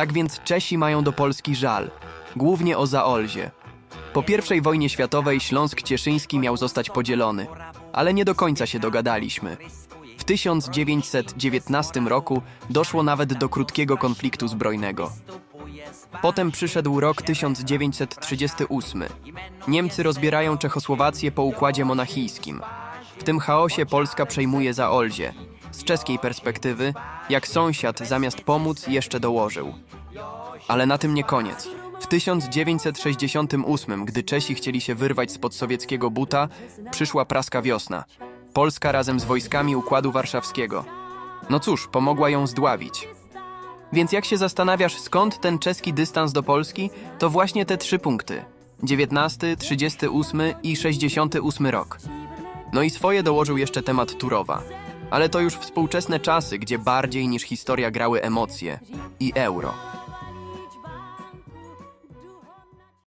Tak więc Czesi mają do Polski żal, głównie o Zaolzie. Po I wojnie światowej Śląsk Cieszyński miał zostać podzielony, ale nie do końca się dogadaliśmy. W 1919 roku doszło nawet do krótkiego konfliktu zbrojnego. Potem przyszedł rok 1938. Niemcy rozbierają Czechosłowację po układzie monachijskim. W tym chaosie Polska przejmuje Zaolzie. Z czeskiej perspektywy, jak sąsiad zamiast pomóc jeszcze dołożył. Ale na tym nie koniec. W 1968, gdy Czesi chcieli się wyrwać spod sowieckiego buta, przyszła praska wiosna. Polska razem z wojskami Układu Warszawskiego. No cóż, pomogła ją zdławić. Więc jak się zastanawiasz, skąd ten czeski dystans do Polski, to właśnie te trzy punkty. 19, 38 i 68 rok. No i swoje dołożył jeszcze temat Turowa. Ale to już współczesne czasy, gdzie bardziej niż historia grały emocje i euro.